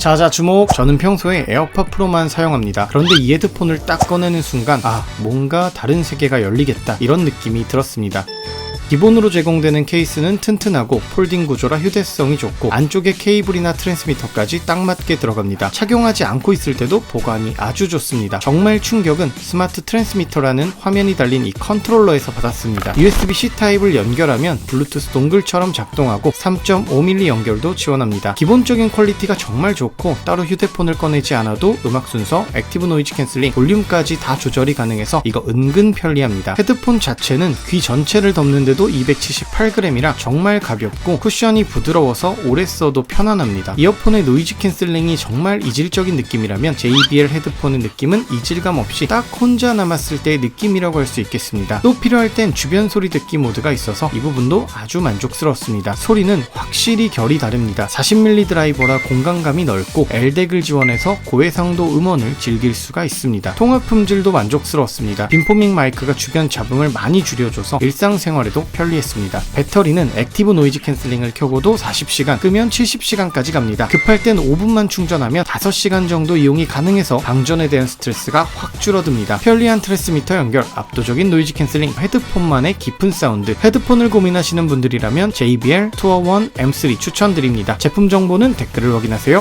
자자 주목. 저는 평소에 에어팟 프로만 사용합니다. 그런데 이 헤드폰을 딱 꺼내는 순간 아 뭔가 다른 세계가 열리겠다. 이런 느낌이 들었습니다 기본으로 제공되는 케이스는 튼튼하고 폴딩 구조라 휴대성이 좋고 안쪽에 케이블이나 트랜스미터까지 딱 맞게 들어갑니다. 착용하지 않고 있을 때도 보관이 아주 좋습니다. 정말 충격은 스마트 트랜스미터라는 화면이 달린 이 컨트롤러에서 받았습니다. USB-C 타입을 연결하면 블루투스 동글처럼 작동하고 3.5mm 연결도 지원합니다. 기본적인 퀄리티가 정말 좋고 따로 휴대폰을 꺼내지 않아도 음악 순서, 액티브 노이즈 캔슬링, 볼륨까지 다 조절이 가능해서 이거 은근 편리합니다. 헤드폰 자체는 귀 전체를 덮는데도 278g이라 정말 가볍고 쿠션이 부드러워서 오래 써도 편안합니다. 이어폰의 노이즈 캔슬링이 정말 이질적인 느낌이라면 JBL 헤드폰의 느낌은 이질감 없이 딱 혼자 남았을 때의 느낌이라고 할 수 있겠습니다. 또 필요할 땐 주변 소리 듣기 모드가 있어서 이 부분도 아주 만족스럽습니다. 소리는 확실히 결이 다릅니다. 40mm 드라이버라 공간감이 넓고 LDEC을 지원해서 고해상도 음원을 즐길 수가 있습니다. 통화 품질도 만족스러웠습니다. 빈포밍 마이크가 주변 잡음을 많이 줄여줘서 일상생활에도 편리했습니다. 배터리는 액티브 노이즈 캔슬링을 켜고도 40시간, 끄면 70시간까지 갑니다. 급할 땐 5분만 충전하면 5시간 정도 이용이 가능해서 방전에 대한 스트레스가 확 줄어듭니다. 편리한 트랜스미터 연결, 압도적인 노이즈 캔슬링, 헤드폰만의 깊은 사운드, 헤드폰을 고민하시는 분들이라면 JBL 투어 1 M3 추천드립니다. 제품 정보는 댓글을 확인하세요.